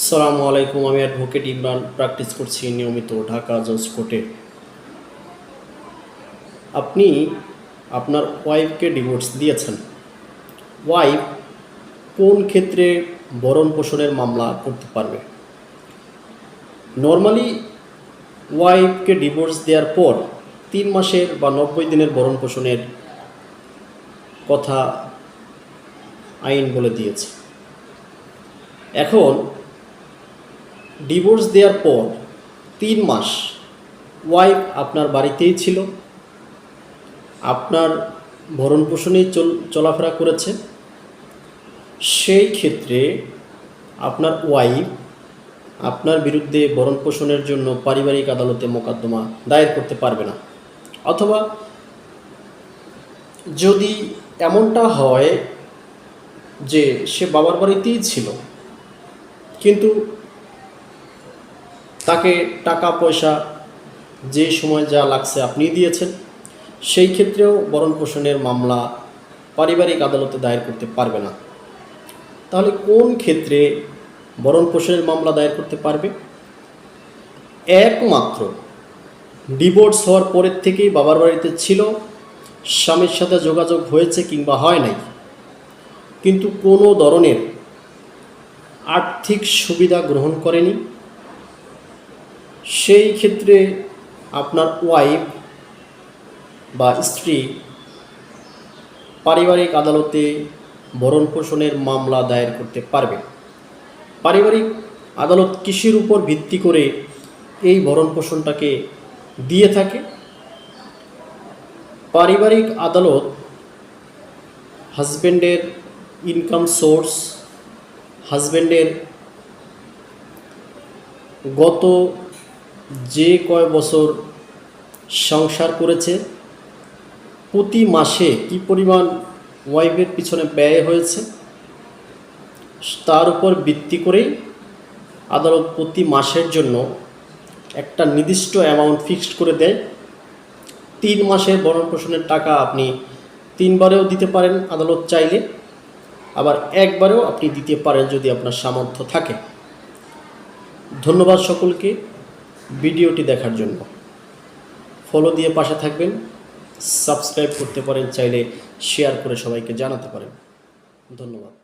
সালামু আলাইকুম, আমি অ্যাডভোকেট ইমরান প্র্যাকটিস করছি নিয়মিত ঢাকা জজ কোর্টে। আপনি আপনার ওয়াইফকে ডিভোর্স দিয়েছেন। ওয়াইফ কোন ক্ষেত্রে ভরণ পোষণের মামলা করতে পারবে? নর্মালি ওয়াইফকে ডিভোর্স দেওয়ার পর তিন মাসের বা নব্বই দিনের ভরণ পোষণের কথা আইন বলে দিয়েছে। এখন ডিভোর্স দেওয়ার পর তিন মাস ওয়াইফ আপনার বাড়িতেই ছিল। আপনার ভরণ পোষণেই চল, চলাফেরা করেছে। সেই ক্ষেত্রে আপনার ওয়াইফ আপনার বিরুদ্ধে ভরণ পোষণের জন্য পারিবারিক আদালতে মোকদ্দমা দায়ের করতে পারবে না। অথবা যদি এমনটা হয় যে সে বাবার বাড়িতেই ছিল, কিন্তু তাকে টাকা, পয়সা, যে সময় যা লাগছে আপনি দিয়েছেন, সেই ক্ষেত্রেও ভরণ পোষণের মামলা পারিবারিক আদালতে দায়ের করতে পারবে না। তাহলে কোন ক্ষেত্রে ভরণ পোষণের মামলা দায়ের করতে পারবে? একমাত্র ডিভোর্স হওয়ার পরের থেকেই বাবার বাড়িতে ছিল, স্বামীর সাথে যোগাযোগ হয়েছে কিংবা হয় নাই। কিন্তু কোনো ধরনের আর্থিক সুবিধা গ্রহণ করেনি সেই ক্ষেত্রে আপনার ওয়াইফ বা স্ত্রী পারিবারিক আদালতে ভরণ পোষণের মামলা দায়ের করতে পারবে। পারিবারিক আদালত কৃষির উপর ভিত্তি করে এই ভরণ পোষণটাকে দিয়ে থাকে? পারিবারিক আদালত হাজব্যান্ডের ইনকাম সোর্স হাজব্যান্ডের গত যে কয় বছর সংসার করেছে, প্রতি মাসে কি পরিমাণ ওয়াইফের পিছনে ব্যয় হয়েছে, তার উপর ভিত্তি করেই আদালত প্রতি মাসের জন্য একটা নির্দিষ্ট অ্যামাউন্ট ফিক্সড করে দেয়। তিন মাসের ভরণ পোষণের টাকা আপনি তিনবারেও দিতে পারেন আদালত চাইলে, আবার একবারেও আপনি দিতে পারেন যদি আপনার সামর্থ্য থাকে। ধন্যবাদ সকলকে। ভিডিওটি দেখার জন্য। ফলো দিয়ে পাশে থাকবেন। সাবস্ক্রাইব করতে পারেন, চাইলে শেয়ার করে সবাইকে জানাতে পারেন। ধন্যবাদ।